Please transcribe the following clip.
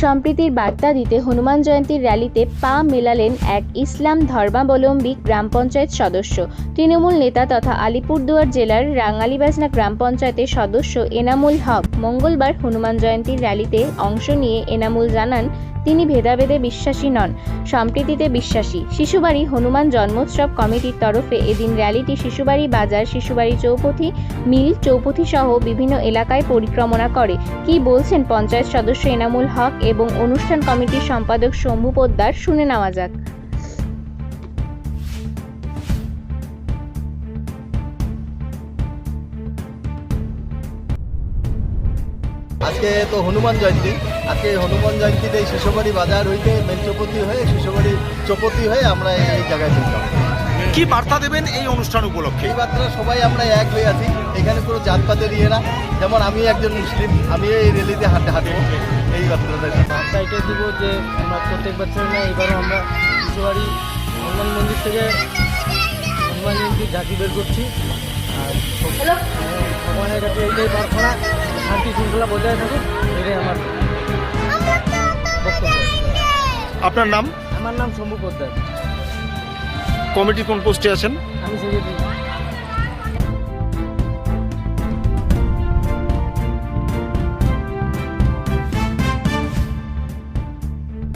সম্প্রীতির বার্তা দিতে হনুমান জয়ন্তীর র্যালিতে পা মেলালেন এক ইসলাম ধর্মাবলম্বী গ্রাম পঞ্চায়েত সদস্য। তৃণমূল নেতা তথা আলিপুরদুয়ার জেলার রাঙ্গালিবাজনা গ্রাম পঞ্চায়েতের সদস্য এনামুল হক মঙ্গলবার হনুমান জয়ন্তীর র্যালিতে অংশ নিয়ে এনামুল জানান তিনি ভেদাভেদে বিশ্বাসী নন, সম্প্রীতিতে বিশ্বাসী। শিশুবাড়ি হনুমান জন্মোৎসব কমিটির তরফে এদিন র্যালিটি শিশুবাড়ি বাজার, শিশুবাড়ি চৌপথি, মিল চৌপথি সহ বিভিন্ন এলাকায় পরিক্রমণা করে। কি বলছেন পঞ্চায়েত সদস্য এনামুল হক এবং অনুষ্ঠান কমিটির সম্পাদক শম্ভু পোদ্দার শুনে নেওয়া যাক। আজকে তো হনুমান জয়ন্তী। আজকে হনুমান জয়ন্তীতে এই শিশুবাড়ি বাজার হইতে মেন চৌপতি হয়ে শিশুবাড়ি চৌপতি হয়ে আমরা এই জায়গায় ঢুকলাম কি বার্তা দেবেন এই অনুষ্ঠান উপলক্ষে? এই বার্তা সবাই আমরা এক হয়ে আছি। এখানে কোনো জাতপাতের ইয়ে না। যেমন আমি একজন মুসলিম আমি এই রেলিতে হাঁটতে হাঁটবো। এই বার্তাটা বার্তা এটাই দিব যে আমরা প্রত্যেক বছর না এবারও আমরা শিশুবাড়ি হনুমান মন্দির থেকে হনুমান জয়ন্তী ঝাঁকি বের করছি। আর হ্যাঁ, ভগবানের কাছে এইটাই প্রার্থনা। শান্তি শৃঙ্খলা বজায় থাকুক এটাই আমার আপনার নাম? আমার নাম শম্ভু পোদ্দার। কমিটি কোন পোস্টে আছেন? আমি সেক্রেটারি